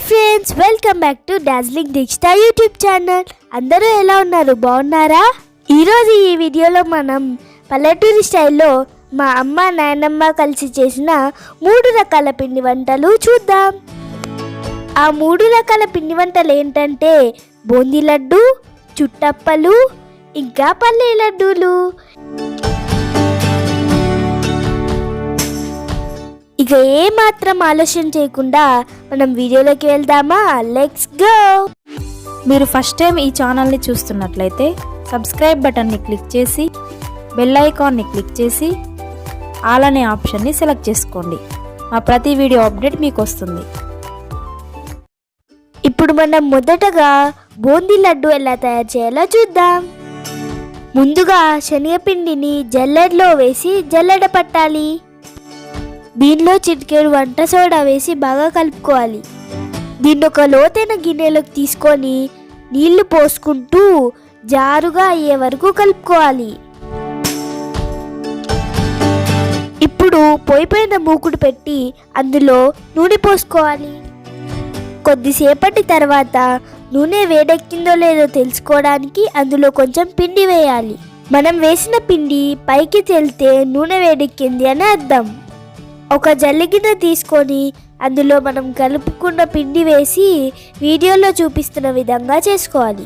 Hi friends welcome back to Darjeeling Dikshita YouTube channel. అందరూ ఎలా ఉన్నారు? బాగున్నారా? ఈరోజు ఈ వీడియోలో మనం పల్లెటూరి స్టైల్లో మా అమ్మ నాయనమ్మ కలిసి చేసిన మూడు రకాల పిండి వంటలు చూద్దాం. ఆ మూడు రకాల పిండి వంటలు ఏంటంటే బూందీ లడ్డు చుట్టప్పలు ఇంకా పల్లె లడ్డూలు. ఇక ఏ మాత్రం ఆలస్యం చేయకుండా మనం వీడియోలోకి వెళ్దామా? లెట్స్ గో మీరు ఫస్ట్ టైం ఈ ఛానల్ని చూస్తున్నట్లయితే సబ్స్క్రైబ్ బటన్ని క్లిక్ చేసి బెల్ ఐకాన్ని క్లిక్ చేసి ఆల్ అనే ఆప్షన్ని సెలెక్ట్ చేసుకోండి. మా ప్రతి వీడియో అప్డేట్ మీకు వస్తుంది. ఇప్పుడు మనం మొదటగా బూందీ లడ్డు ఎలా తయారు చేయాలో చూద్దాం. ముందుగా శనగపిండిని జల్లెడలో వేసి జల్లెడ పట్టాలి. దీనిలో చిటికెడు వంట సోడా వేసి బాగా కలుపుకోవాలి. దీన్ని ఒక లోతైన గిన్నెలోకి తీసుకొని నీళ్ళు పోసుకుంటూ జారుగా అయ్యే వరకు కలుపుకోవాలి. ఇప్పుడు పొయ్యి పైన మూకుడు పెట్టి అందులో నూనె పోసుకోవాలి. కొద్దిసేపటి తర్వాత నూనె వేడెక్కిందో లేదో తెలుసుకోవడానికి అందులో కొంచెం పిండి వేయాలి. మనం వేసిన పిండి పైకి తేలితే నూనె వేడెక్కింది అని అర్థం. ఒక జల్లిగిన్నె తీసుకొని అందులో మనం కలుపుకున్న పిండి వేసి వీడియోలో చూపిస్తున్న విధంగా చేసుకోవాలి.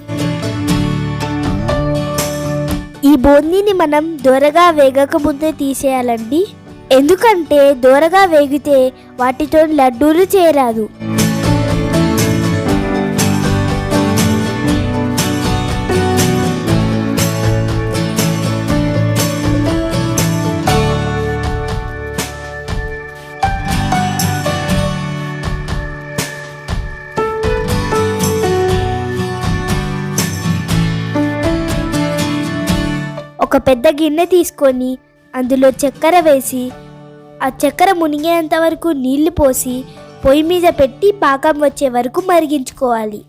ఈ బూందీని మనం దూరగా వేగకముందే తీసేయాలండి. ఎందుకంటే దూరగా వేగితే వాటితో లడ్డూలు చేయరాదు ఒక పెద్ద గిన్నె తీసుకొని అందులో చక్కెర వేసి ఆ చక్కెర మునిగేంత వరకు నీళ్ళు పోసి పొయ్యి మీద పెట్టి పాకం వచ్చే వరకు మరిగించుకోవాలి.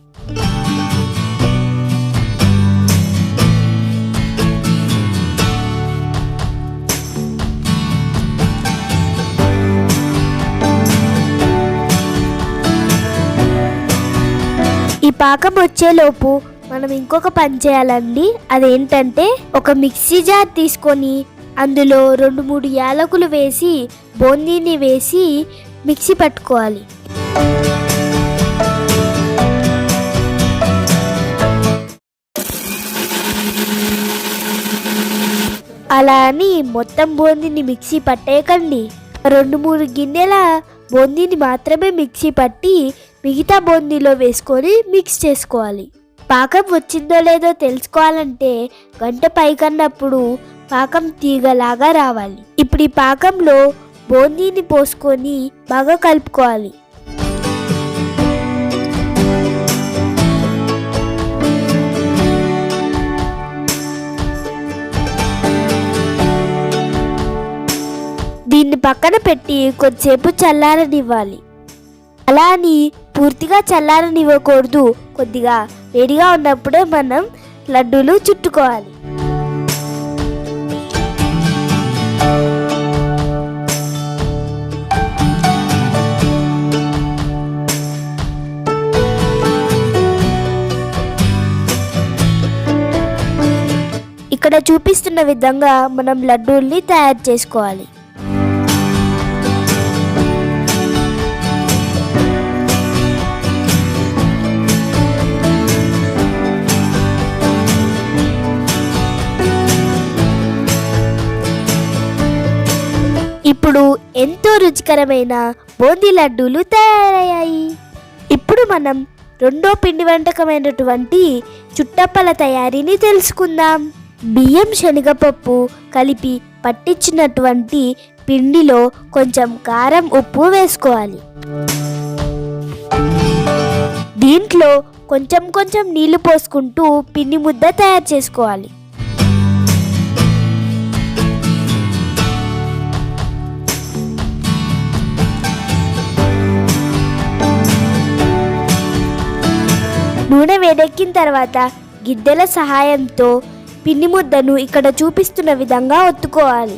ఈ పాకం వచ్చేలోపు మనం ఇంకొక పని చేయాలండి. అదేంటంటే ఒక మిక్సీ జార్ తీసుకొని అందులో రెండు మూడు యాలకులు వేసి బూందీని వేసి మిక్సీ పట్టుకోవాలి. అలా అని మొత్తం బూందీని మిక్సీ పట్టేయకండి. రెండు మూడు గిన్నెల బూందీని మాత్రమే మిక్సీ పట్టి మిగతా బూందీలో వేసుకొని మిక్స్ చేసుకోవాలి. పాకం వచ్చిందో లేదో తెలుసుకోవాలంటే గంట పైకన్నప్పుడు పాకం తీగలాగా రావాలి. ఇప్పుడు ఈ పాకంలో బూందీని పోసుకొని బాగా కలుపుకోవాలి. దీన్ని పక్కన పెట్టి కొద్దిసేపు చల్లారనివ్వాలి. అలా అని పూర్తిగా చల్లారనివ్వకూడదు. కొద్దిగా వేడిగా ఉన్నప్పుడే మనం లడ్డూలు చుట్టుకోవాలి. ఇక్కడ చూపిస్తున్న విధంగా మనం లడ్డూల్ని తయారు చేసుకోవాలి. ఇప్పుడు ఎంతో రుచికరమైన బూందీ లడ్డూలు తయారయ్యాయి. ఇప్పుడు మనం రెండో పిండి వంటకమైనటువంటి చుట్టప్పల తయారీని తెలుసుకుందాం. బియ్యం శనగపప్పు కలిపి పట్టించినటువంటి పిండిలో కొంచెం కారం ఉప్పు వేసుకోవాలి. దీంట్లో కొంచెం కొంచెం నీళ్ళు పోసుకుంటూ పిండి ముద్ద తయారు చేసుకోవాలి. నూనె వేడెక్కిన తర్వాత గిద్దెల సహాయంతో పిండి ముద్దను ఇక్కడ చూపిస్తున్న విధంగా ఒత్తుకోవాలి.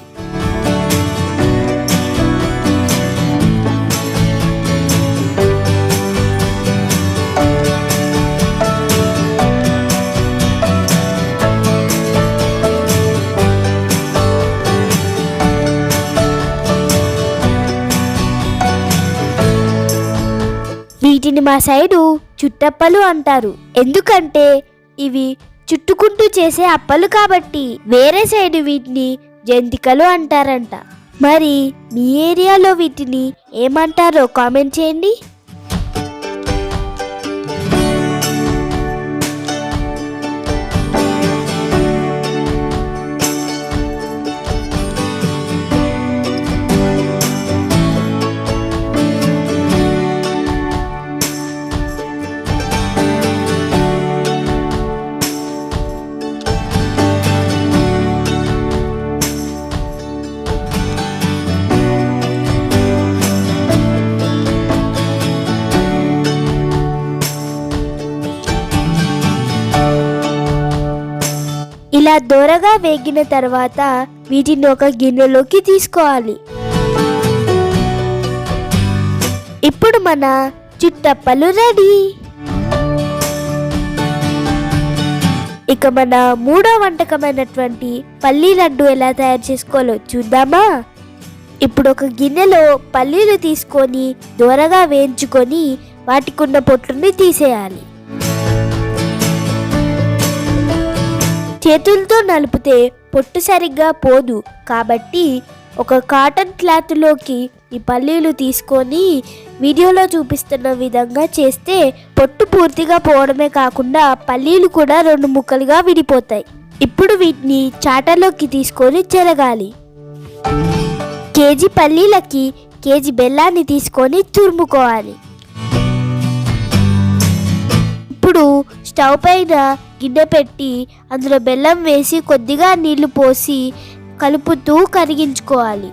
వీటిని మా సైడు చుట్టప్పలు అంటారు. ఎందుకంటే ఇవి చుట్టుకుంటూ చేసే అప్పలు కాబట్టి వేరే సైడు వీటిని జంతికలు అంటారంట. మరి మీ ఏరియాలో వీటిని ఏమంటారో కామెంట్ చేయండి. ఇలా దొరగా వేగిన తర్వాత వీటిని ఒక గిన్నెలోకి తీసుకోవాలి. ఇప్పుడు మన చుట్టప్పలు రెడీ. ఇక మన మూడో వంటకమైనటువంటి పల్లీ లడ్డు ఎలా తయారు చేసుకోవాలో చూద్దామా? ఇప్పుడు ఒక గిన్నెలో పల్లీలు తీసుకొని దూరగా వేయించుకొని వాటికున్న పొట్టుని తీసేయాలి. చేతులతో నలిపితే పొట్టు సరిగ్గా పోదు. కాబట్టి ఒక కాటన్ క్లాత్లోకి ఈ పల్లీలు తీసుకొని వీడియోలో చూపిస్తున్న విధంగా చేస్తే పొట్టు పూర్తిగా పోవడమే కాకుండా పల్లీలు కూడా రెండు ముక్కలుగా విడిపోతాయి. ఇప్పుడు వీటిని చాటలోకి తీసుకొని చెరగాలి. కేజీ పల్లీలకి కేజీ బెల్లాన్ని తీసుకొని తురుముకోవాలి. స్టవ్ పైన గిన్నె పెట్టి అందులో బెల్లం వేసి కొద్దిగా నీళ్ళు పోసి కలుపుతూ కరిగించుకోవాలి.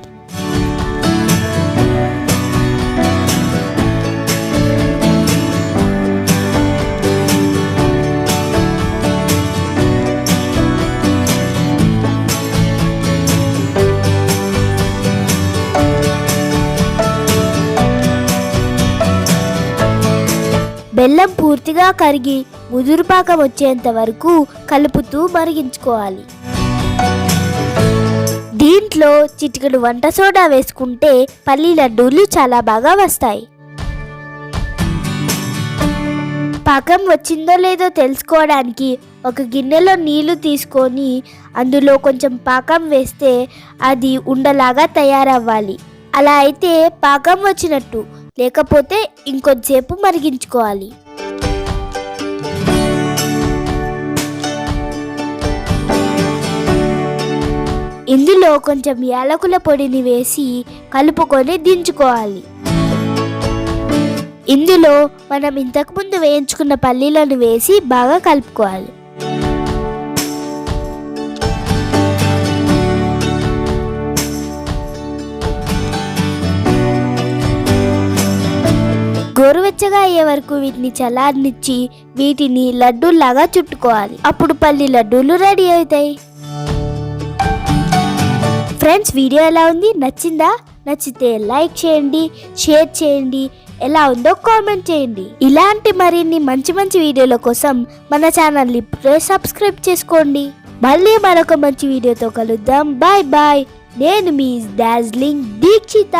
బెల్లం పూర్తిగా కరిగి ముదురుపాక వచ్చేంత వరకు కలుపుతూ మరిగించుకోవాలి. దీంట్లో చిటికెడు వంట సోడా వేసుకుంటే పల్లి లడ్డూలు చాలా బాగా వస్తాయి. పాకం వచ్చిందో లేదో తెలుసుకోవడానికి ఒక గిన్నెలో నీళ్ళు తీసుకొని అందులో కొంచెం పాకం వేస్తే అది ఉండలాగా తయారవ్వాలి. అలా అయితే పాకం వచ్చినట్టు లేకపోతే ఇంకొద్దిసేపు మరిగించుకోవాలి. ఇందులో కొంచెం యాలకుల పొడిని వేసి కలుపుకొని దించుకోవాలి. ఇందులో మనం ఇంతకుముందు వేయించుకున్న పల్లీలను వేసి బాగా కలుపుకోవాలి. గోరువెచ్చగా అయ్యే వరకు వీటిని చల్లారనిచ్చి వీటిని లడ్డూల్లాగా చుట్టుకోవాలి. అప్పుడు పల్లి లడ్డూలు రెడీ అవుతాయి. ఫ్రెండ్స్ వీడియో ఎలా ఉంది? నచ్చిందా? నచ్చితే లైక్ చేయండి షేర్ చేయండి ఎలా ఉందో కామెంట్ చేయండి. ఇలాంటి మరిన్ని మంచి మంచి వీడియోల కోసం మన ఛానల్ని ఇప్పుడే సబ్స్క్రైబ్ చేసుకోండి. మళ్ళీ మరొక మంచి వీడియోతో కలుద్దాం. Bye bye. నేను మీ డార్జిలింగ్ దీక్షిత.